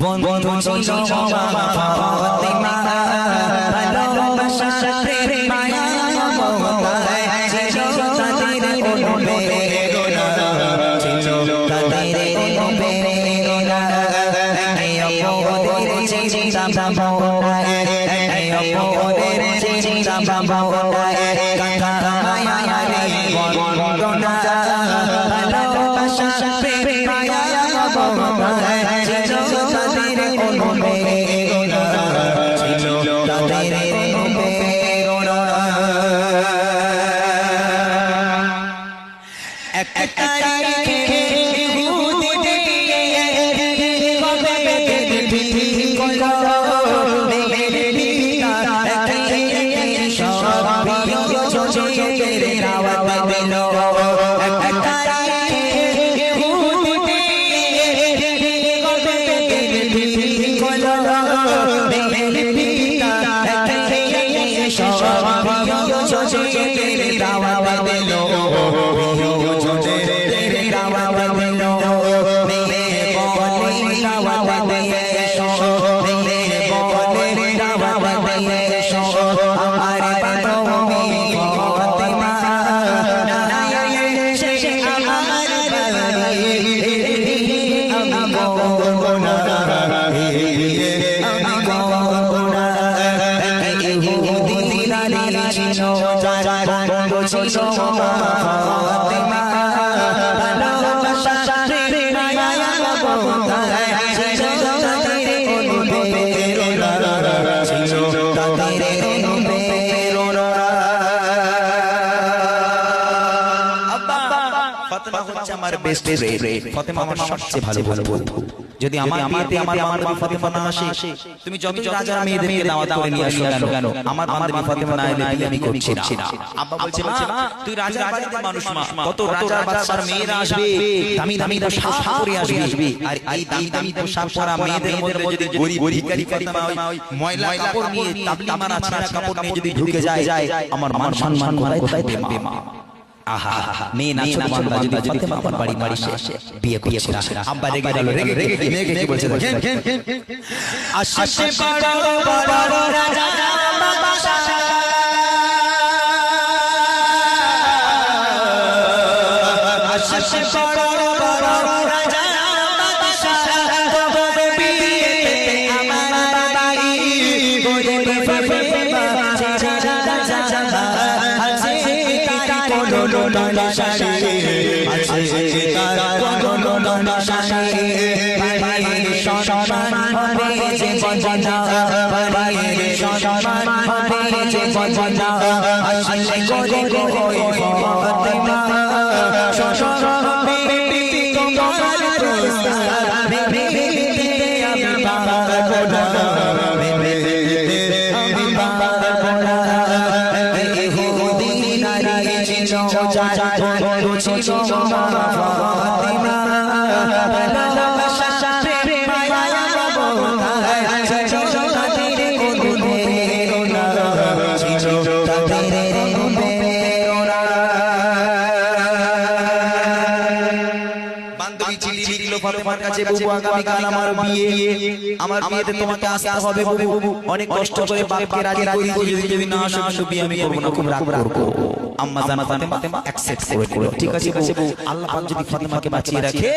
বন্ধু ছিল ফাতেমা ভালোবাসা প্রেম মায়া মমতায় ছিল তাদের অনুপ্রেরণা ছিল তাদের অনুপ্রেরণা এই অপরের চিন্তা no. So yo yo yo yo yo yo Rawat দিল ফাতেমা হচ্ছে আমার বেস্ট ফ্রেন্ড ফাতেমা আমার সবচেয়ে ভালো ভালো বন্ধু। যদি আমার বিয়েতে আমার আমার মা ফাতেমা না আসে তুমি যত রাজার মেয়েদেরকে দাওয়াত করে নিয়ে আসো কেন? আমার বান্ধবী ফাতেমা না এলে বিয়ে আমি করছি না। আব্বা বলছে মা তুই রাজার বাড়িতে মানুষ মা কত রাজার বাচ্চার মেয়েরা আসবে দামি দামি পোশাক পরে আসবে। আর এই দামি দামি পোশাক পরা মেয়েদের মধ্যে যদি গরিব ভিখারি ফাতেমা ওই ময়লা কাপড় নিয়ে তাবলি মারা ছেঁড়া কাপড় নিয়ে যদি ঢুকে যায় আমার মান সম্মান কোথায় থাকবে মা আহা মেয়ে না ছোট বান্দা যদি ফাতেমা আমার বাড়ি বাড়ি এসে বিয়ে করছে আব্বা রেগে গেল রেগে রেগে মেয়েকে কি বলছে দেখেন আশে বড় বড় রাজা সম্মান হবে যে বঞ্চনা আসলে গরে গরে কাছে বুবু আগামী কাল আমার বিয়ে আমার বিয়েতে তোমাকে আসতে হবে বুবু। অনেক কষ্ট করে বাপকে রাজি করিয়েছি যদি যদি না আসো কিন্তু বিয়ে আমি করব না খুব রাগ করব আম্মা জান ফাতেমা অ্যাকসেপ্ট করে নিল ঠিক আছে বুবু। আল্লাহ পাক যদি ফাতেমাকে বাঁচিয়ে রাখে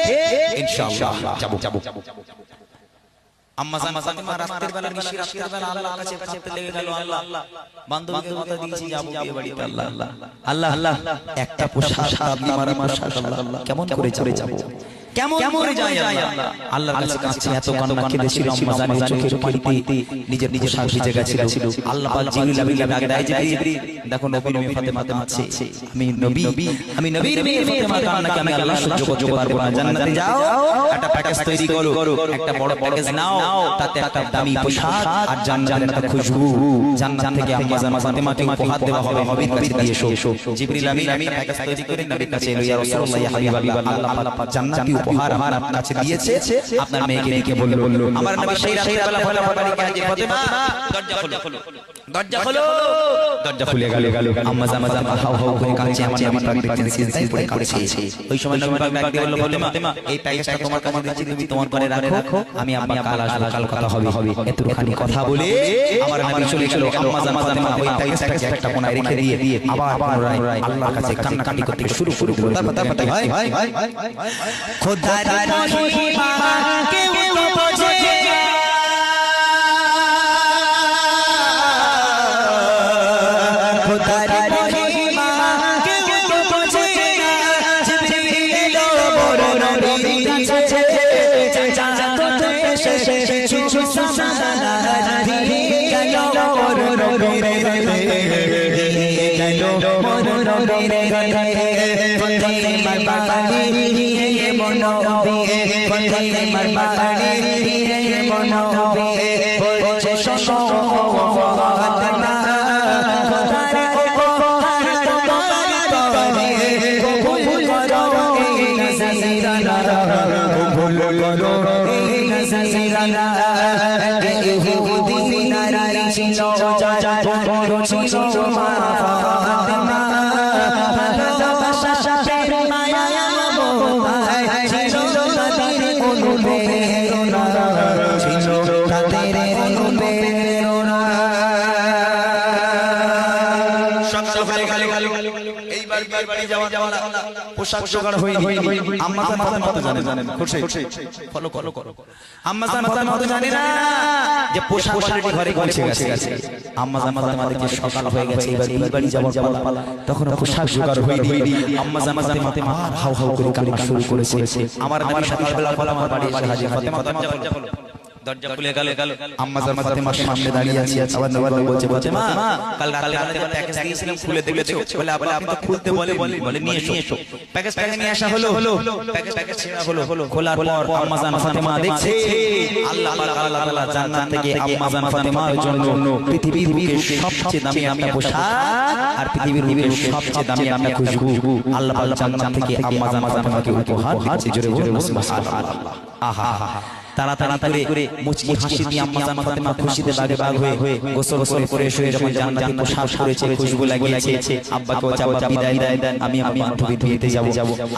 ইনশাআল্লাহ। যাব যাব আম্মা জান ফাতেমা রাতের বেলা নিশি রাতের বেলা আল্লাহর কাছে কাছে লেগে গেল আল্লাহ। বান্ধবীকে কথা দিয়েছি যাব বিয়ে বাড়িতে আল্লাহ। আল্লাহ। আল্লাহ একটা পোশাক মারা মাশাআল্লাহ কেমন করে চলে যাব কেমন করে যায় আল্লাহ? আল্লাহর কাছে কাছে এত কান্না কেঁদেছিল আম্মা চোখের পানিতে নিজের নিজের পোশাক ভিজে গেছিল। আল্লাহ পাক জিবরিল আমিন ডাকে জিবরিল। দেখো নবী নবী ফাতেমা কাঁদছে আমি নবী আমি নবীর মেয়ে ফাতেমা কান্নাকে আমি আল্লাহ সহ্য করতে পারব না। জান্নাতে যাও একটা প্যাকেজ তৈরি করো একটা বড় প্যাকেজ নাও তাতে একটা দামি পোশাক আর জান্নাতের একটা খুশবু। জান্নাত থেকে আম্মা জান ফাতেমাকে উপহার দেওয়া হবে নবীর কাছে দিয়ে এসো জিবরিল আমিন আমি প্যাকেজ তৈরি করে নবীর কাছে ইয়া রাসূলুল্লাহ হাবিবাল্লাহ আল্লাহ পাক জান্নাতি উপহার আমার আপনার কাছে দিয়েছে আপনার মেয়েকে বলল আমার নামে সেই রাতের বেলা ফাতেমা দরজা খোলো। দরজা খোলো দরজা খুলে গেল গেল আম্মা জামা জামা হাউ হাউ করে কাঁদছে আমার আমার প্রাণ প্রাণ সিজদায় পড়ে কাঁদছে ওই সময় নবী পাক ডাক দিয়ে বলল ফাতেমা এই প্যাকেজটা তোমার কাছে দিচ্ছি তুমি তোমার ঘরে রাখো আমি আম্মা কাল আসব কাল কথা হবে হবে এতখানি কথা বলে আমার নবী চলে গেল আম্মা জামা ফাতেমা ওই প্যাকেজটাকে একটা কোণায় রেখে দিয়ে দিয়ে আবার পুনরায় আল্লাহর কাছে কান্নাকাটি করতে শুরু শুরু করল তারপর তারপর ভাই কেউ এসে ছুছু সাদা ধীরে গেল বড় নবী রে গেল বড় নবী রে বন্দে মারবাড়ি রে মনোবি বন্দে মারবাড়ি রে মনোবি বলছে শোনো বড় ছিল মা ফাতেমা এইবার বিয়ের বাড়ি যাওয়া যাওয়া পোশাক জোগাড় হয়ে আম্মা জান ফাতেমা তো জানে। জানেন খুশি। ফলো করো করো আম্মা জান ফাতেমা তো জানে না। যে পোশাক অলরেডি ঘরে পৌঁছে গেছে। আম্মা জান ফাতেমা সকাল হয়ে গেছে এবার বিয়ের বাড়ি যাওয়ার পালা। তখন পোশাক জোগাড় হয়ে আম্মা জান ফাতেমা হাউ হাউ করে কান্না শুরু করেছে। আমার ফাতেমার বাড়ি এসে হাজির। ফাতেমা। দরজা খুলে গেল। গেল আম্মা জান ফাতেমার সামনে দাঁড়িয়ে আছে আবার নবী বলছে বলছে মা কাল রাতে রাতে প্যাকেজ দিয়েছিলাম খুলে দেখেছ? বলে আবার আপনি তো খুলতে বলে বলে বলে নিয়ে এসো। প্যাকেজ প্যাকেজ নিয়ে আসা হলো। হলো প্যাকেজ প্যাকেজ ছেড়া হলো হলো। খোলার পর আম্মা জান ফাতেমা দেখছে আল্লাহ আল্লাহ আল্লাহ আল্লাহ জান্নাত থেকে আম্মা জান ফাতেমার জন্য পৃথিবীর বুকে সবচেয়ে দামি একটা পোশাক আর পৃথিবীর বুকে সবচেয়ে দামি একটা খুশবু আল্লাহ আল্লাহ জান্নাত থেকে আম্মা জান ফাতেমাকে উপহার দিচ্ছে জোরে জোরে সুবহানাল্লাহ। আহা আহা তারা তাড়াতাড়ি করে মুচকি হাসি দিয়ে আম্মা জান ফাতেমা খুশিতে বাগে বাগ হয়ে গোসল গোসল করে শুয়ে যখন জান্নাতি পোশাক পরেছে খুশবু লাগিয়েছে আব্বাকে বলছে আব্বা বিদায় দেন আমি আমার বান্ধবী ধুইতে যাব।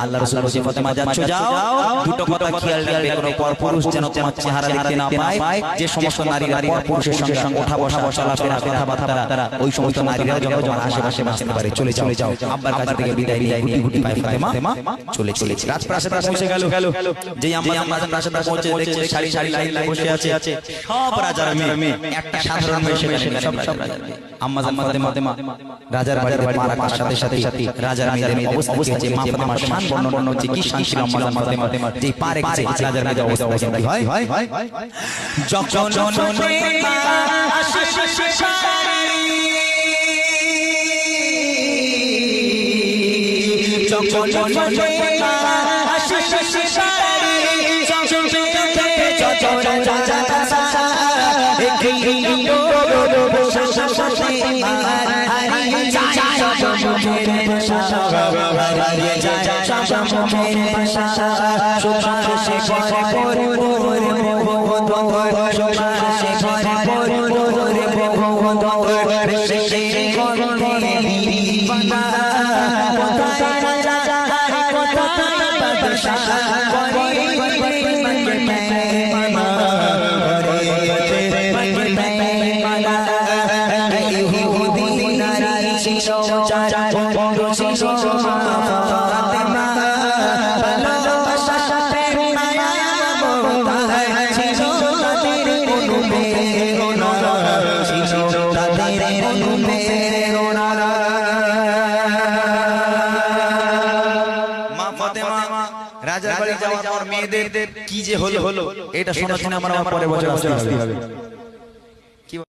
আল্লাহ রাসূল বলছে ফাতেমা যাচ্ছ যাও দুটো কথা খেয়াল রাখবে কোনো পর যেন তোমার চেহারা দেখতে না পায় যে সমস্ত নারীরা পর সঙ্গে সঙ্গে ওঠা বসা চলাফেরা কথাবার্তা ওই সমস্ত নারীরা তোমার আশেপাশে বাঁচতে পারে চলে যাও যাও আব্বার কাছ থেকে বিদায় বিদায় গুটি গুটি পায় ফাতেমা চলে চলেছে রাজপ্রাসাদে পৌঁছে গেল গেল যেই আম্মা জান রাজপ্রাসাদে পৌঁছে দেখছে সারি সারি লাইন বসে আছে। সব রাজার মেয়ে। একটা সাধারণ মেয়ে সেখানে সব রাজার। আম্মা জান ফাতেমা। রাজার বাড়িতে পা রাখার সাথে সাথে রাজার মেয়েদের অবস্থা কি হচ্ছে মা ফাতেমার শান বর্ণনা হচ্ছে কি? শান ছিল আম্মা জান ফাতেমা? যে পা রেখেছে রাজার মেয়েদের অবস্থা কি? হয়? হয়? হয়? যখন মা আসে যখন মা আসে মা মেয়েদের কি যে হলো হলো এটা শোনা শুনে আমার পরে বছর আসতে হবে।